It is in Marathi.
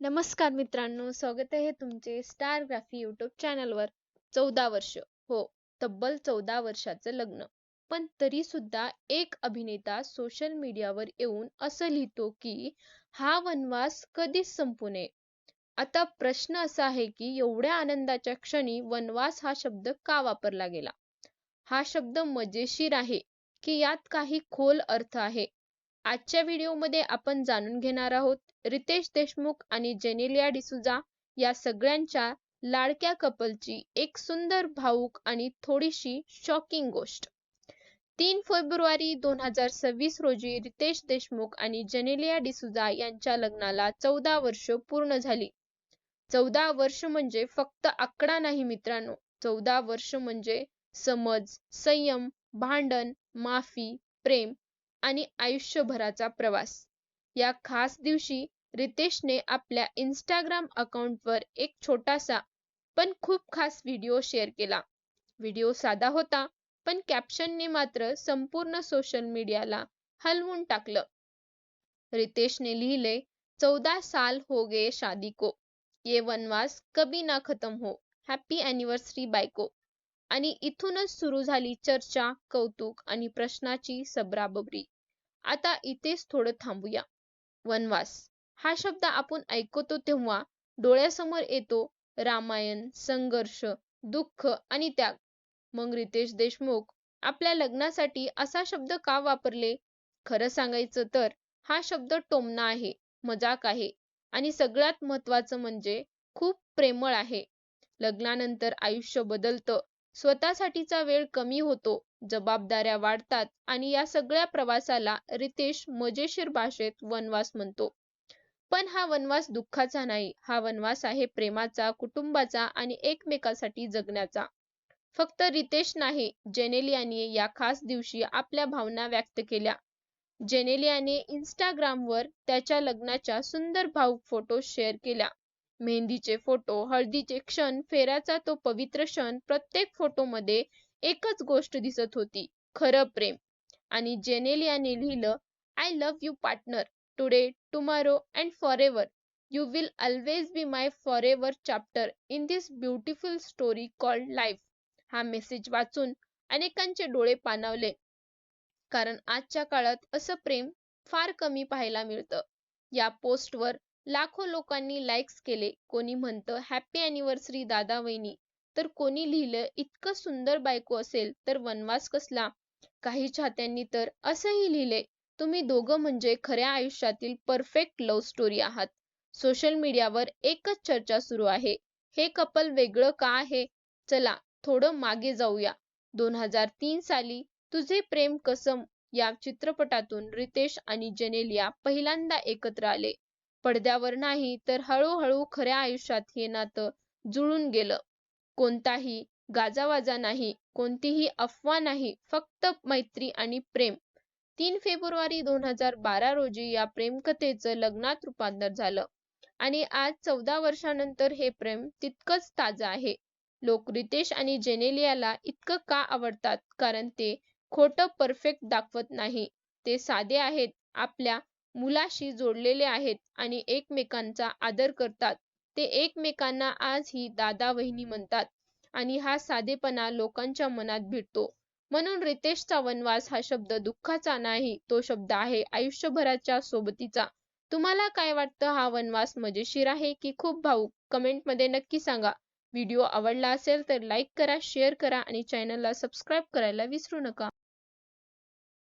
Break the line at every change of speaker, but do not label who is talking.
नमस्कार मित्रांनो स्वागत आहे तुमचे स्टार ग्राफी युट्यूब चॅनलवर चौदा वर्ष हो तब्बल चौदा वर्षाचं लग्न. पण तरी सुद्धा एक अभिनेता सोशल मीडियावर येऊन असं लिहितो की हा वनवास कधीच संपू नये. आता प्रश्न असा आहे की एवढ्या आनंदाच्या क्षणी वनवास हा शब्द का वापरला गेला? हा शब्द मजेशीर आहे की यात काही खोल अर्थ आहे? आजच्या व्हिडिओमध्ये आपण जाणून घेणार आहोत रितेश देशमुख आणि जेनेलिया डिसुजा या सगळ्यांच्या लाडक्या कपलची एक सुंदर भाऊक आणि थोडीशी शॉकिंग गोष्ट. तीन फेब्रुवारी दोन हजार सव्वीस रोजी रितेश देशमुख आणि जेनेलिया डिसुजा यांच्या लग्नाला चौदा वर्ष पूर्ण झाली. चौदा वर्ष म्हणजे फक्त आकडा नाही मित्रांनो. चौदा वर्ष म्हणजे समज संयम भांडण माफी प्रेम आणि आयुष्यभराचा प्रवास. या खास दिवशी रितेशने आपल्या इंस्टाग्राम अकाउंटवर एक छोटासा पण खूप खास व्हिडिओ शेअर केला. व्हिडिओ साधा होता पण कॅप्शनने मात्र संपूर्ण सोशल मीडियाला हलवून टाकलं. रितेशने लिहिले चौदा साल हो गए शादी को. ये वनवास कभी ना खतम हो. हॅपी अॅनिव्हर्सरी बायको. आणि इथूनच सुरू झाली चर्चा कौतुक आणि प्रश्नाची सबराबबरी. आता इथेच थोडं थांबूया. वनवास. हा शब्द आपण ऐकतो तेव्हा डोळ्यासमोर येतो रामायण संघर्ष दुःख आणि त्याग. मग रितेश देशमुख आपल्या लग्नासाठी असा शब्द का वापरले? खरं सांगायचं तर हा शब्द टोमना आहे मजाक आहे आणि सगळ्यात महत्वाचं म्हणजे खूप प्रेमळ आहे. लग्नानंतर आयुष्य बदलतं स्वतःसाठीचा वेळ कमी होतो जबाबदाऱ्या वाढतात आणि या सगळ्या प्रवासाला रितेश मजेशीर भाषेत वनवास म्हणतो. पण हा वनवास दुःखाचा नाही. हा वनवास आहे प्रेमाचा कुटुंबाचा आणि एकमेकासाठी जगण्याचा. फक्त रितेश नाही जेनेलियाने या खास दिवशी आपल्या भावना व्यक्त केल्या. जेनेलियाने इंस्टाग्रामवर त्याच्या लग्नाच्या सुंदर भावूक फोटो शेअर केल्या. मेहंदीचे फोटो हळदीचे क्षण फेऱ्याचा तो पवित्र क्षण प्रत्येक फोटोमध्ये एकच गोष्ट दिसत होती खरं प्रेम. आणि जेनेलियाने लिहिलं I love you partner. Today tomorrow and forever you will always be my forever chapter in this beautiful story called life हा मेसेज वाचून अनेकांचे डोळे पाणावले. कारण आजच्या काळात असं प्रेम फार कमी पाहायला मिळतं. या पोस्टवर लाखो लोकांनी लाईक्स केले. कोणी म्हणतं हॅपी अॅनिव्हर्सरी दादा वहिनी. तर कोणी लिहिलं इतकं सुंदर बायको असेल तर वनवास कसला? काही चाहत्यांनी तर असंही लिहिले तुम्ही दोघं म्हणजे खऱ्या आयुष्यातील परफेक्ट लव्ह स्टोरी आहात. सोशल मीडियावर एकच चर्चा सुरू आहे. हे कपल वेगळं का आहे? चला थोडं मागे जाऊया. दोन हजार तीन साली तुझे प्रेम कसम या चित्रपटातून रितेश आणि जेनेलिया पहिल्यांदा एकत्र आले. पडद्यावर नाही तर हळूहळू खऱ्या आयुष्यात हे नातं जुळून गेलं. कोणताही गाजावाजा नाही कोणतीही अफवा नाही फक्त मैत्री आणि प्रेम. तीन फेब्रुवारी दोन हजार बारा रोजी या प्रेमकथेचं लग्नात रूपांतर झालं. आणि आज चौदा वर्षानंतर हे प्रेम तितकंच ताजं आहे. लोक रितेश आणि जेनेलियाला इतकं का आवडतात? कारण ते खोटं परफेक्ट दाखवत नाही. ते साधे आहेत आपल्या मुलाशी जोडलेले आहेत आणि एकमेकांचा आदर करतात. ते एकमेकांना आजही दादा वहिनी म्हणतात आणि हा साधेपणा लोकांच्या मनात भिडतो. म्हणून रितेशचा वनवास हा शब्द दुःखाचा नाही तो शब्द आहे आयुष्यभराच्या सोबतीचा. तुम्हाला काय वाटतं हा वनवास मजेशीर आहे की खूप भाऊक कमेंटमध्ये नक्की सांगा. व्हिडिओ आवडला असेल तर लाईक करा शेअर करा आणि चॅनलला सबस्क्राईब करायला विसरू नका.